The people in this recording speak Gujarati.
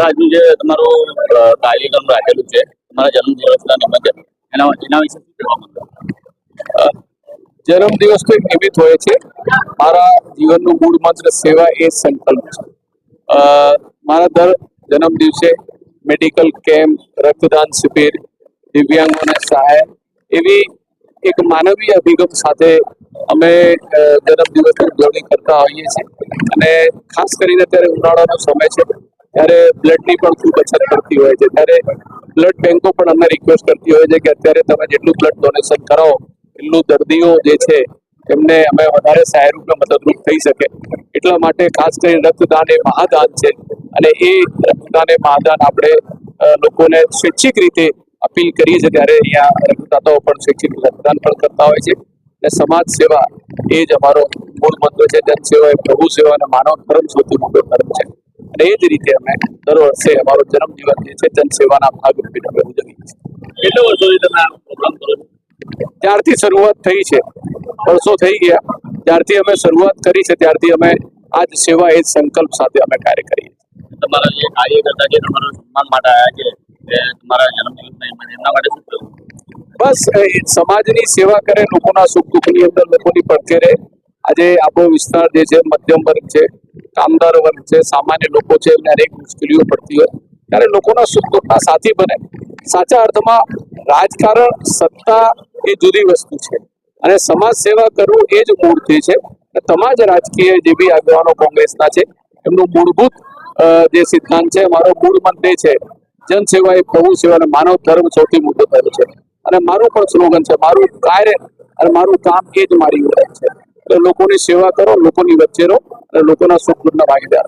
આજનું જે તમારું કાર્યક્રમ રાખેલું છે, તમારા જન્મદિવસના નિમિત્તે, એના એના વિશે શું કહેવા માંગો? જન્મ દિવસ તો એક નિમિત્ત હોય છે. મારા જીવનનું મૂળ માત્ર સેવા એ સંકલ્પ છે. મારા દર જન્મ દિવસે મેડિકલ કેમ્પ, રક્તદાન શિબિર, દિવ્યાંગોને સહાય એવી એક માનવીય અભિગમ સાથે અમે જન્મ દિવસની ઉજવણી કરતા હોઈએ છીએ. અને ખાસ કરીને અત્યારે ઉનાળાનો સમય છે. ત્યારે બ્લડની પણ ખૂબ અછત પડતી હોય છે. ત્યારે બ્લડ બેંકો પણ અમને રિક્વેસ્ટ કરતી હોય છે કે અત્યારે તમે જેટલું બ્લડ ડોનેશન કરો, એટલું દર્દીઓ જે છે, એમને અમે વધારે સહાયરૂપ મદદરૂપ થઈ શકે. એટલા માટે ખાસ કરીને રક્તદાન એ મહાદાન છે. અને એ રક્તદાન એ મહાદાન આપણે લોકોને સ્વૈચ્છિક રીતે અપીલ કરીએ છીએ ત્યારે અહીંયા રક્તદાતાઓ પણ સ્વૈચ્છિક રક્તદાન પણ કરતા હોય છે. અને સમાજ સેવા એ જ અમારો મૂળ મંત્ર છે. જન સેવા એ પ્રભુ સેવા અને માનવ ધર્મ સૌથી મોટો ધર્મ છે. અને એ જ રીતે અમે દર વર્ષે અમારો જન્મદિવસ જે છે જન સેવાના ભાગરૂપે અમે ઉજવીએ છીએ. કેટલા વર્ષોથી તમે આ પ્રોગ્રામ કરો છો? ત્યારથી શરૂઆત થઈ છે. વર્ષો થઈ ગયા. ત્યારથી અમે શરૂઆત કરી છે. ત્યારથી અમે આજ સેવા એ સંકલ્પ સાથે અમે કાર્ય કરીએ તમારા જે કાર્યકર્તા જે તમારા સન્માન માટે આવ્યા છે તમારા જન્મદિવસ એમના માટે શું કહેવું બસ સમાજની સેવા કરે લોકોના સુખ દુઃખની અંદર લોકોની પડખે રહે. આજે આપણો વિસ્તાર જે છે મધ્યમ વર્ગ છે કામદાર વર્ગ છે, સામાન્ય લોકો છે, એમને અનેક મુશ્કેલીઓ પડતી હોય. ત્યારે લોકોના સુખ દુઃખના સાથી બને. સાચા અર્થમાં, રાજકારણ સત્તા એ જુદી વસ્તુ છે. અને સમાજ સેવા કરવું એ જ મૂળથી છે. તમામ રાજકીય જે બી આગેવાનો કોંગ્રેસના છે, એમનું મૂળભૂત જે સિદ્ધાંત છે, મારો મૂળ મંત્ર છે, જન સેવા એ પ્રભુ સેવા અને માનવ ધર્મ સૌથી મોટો ધર્મ છે. અને મારું પણ સ્લોગન છે, મારું કાર્ય અને મારું કામ એ જ મારી ઓળખ છે. લોકોની સેવા કરો લોકોની વચ્ચે રહો અને લોકોના સુખ દુઃખના ભાગીદાર.